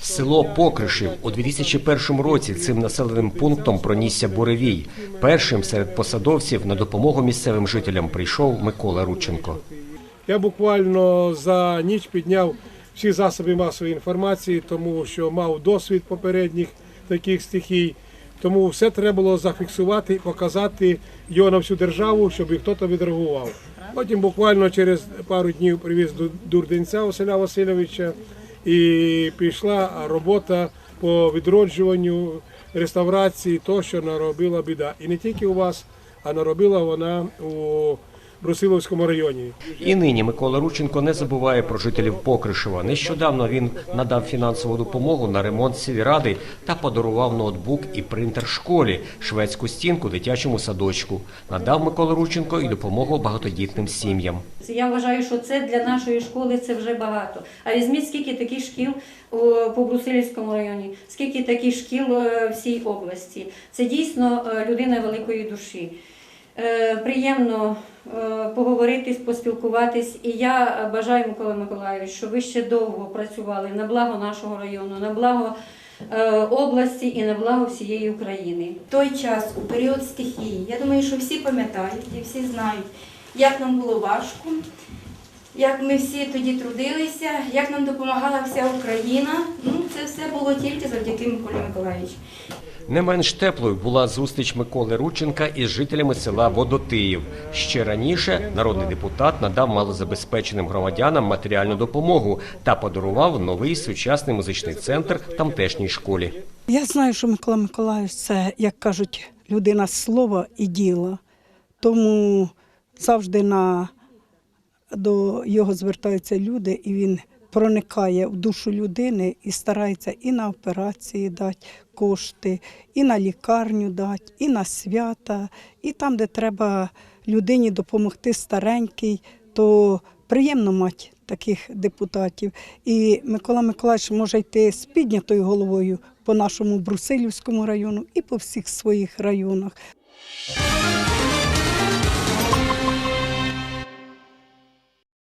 Село Покришів у 2001 році цим населеним пунктом пронісся буревій. Першим серед посадовців на допомогу місцевим жителям прийшов Микола Рудченко. Я буквально за ніч підняв всі засоби масової інформації, тому що мав досвід попередніх таких стихій. Тому все треба було зафіксувати і показати його на всю державу, щоб хтось відреагував. Потім буквально через пару днів привіз до Дурденця Василя Васильовича і пішла робота по відроджуванню, реставрації того, що наробила біда. І не тільки у вас, а наробила вона у Брусиловському районі. І нині Микола Рудченко не забуває про жителів Покришева. Нещодавно він надав фінансову допомогу на ремонт сільради та подарував ноутбук і принтер школі, шведську стінку дитячому садочку. Надав Микола Рудченко і допомогу багатодітним сім'ям. Я вважаю, що це для нашої школи це вже багато. А візьміть скільки таких шкіл по Брусилівському районі, скільки таких шкіл е, всій області. Це дійсно е, людина великої душі. Е, Приємно е, поговорити, поспілкуватись. І я бажаю, Микола Миколайович, щоб ви ще довго працювали на благо нашого району, на благо е, області і на благо всієї України. той час, у період стихії, я думаю, що всі пам'ятають і всі знають, як нам було важко, як ми всі тоді трудилися, як нам допомагала вся Україна. Ну, це все було тільки завдяки Миколі Миколаївичу. Не менш теплою була зустріч Миколи Рудченка із жителями села Водотиїв. Ще раніше народний депутат надав малозабезпеченим громадянам матеріальну допомогу та подарував новий сучасний музичний центр тамтешній школі. Я знаю, що Микола Миколаївич це, як кажуть, людина слова і діла. Тому завжди на, до його звертаються люди, і він проникає в душу людини і старається і на операції дати кошти, і на лікарню дати, і на свята, і там, де треба людині допомогти старенький, то приємно мати таких депутатів. І Микола Миколаївич може йти з піднятою головою по нашому Брусилівському району і по всіх своїх районах.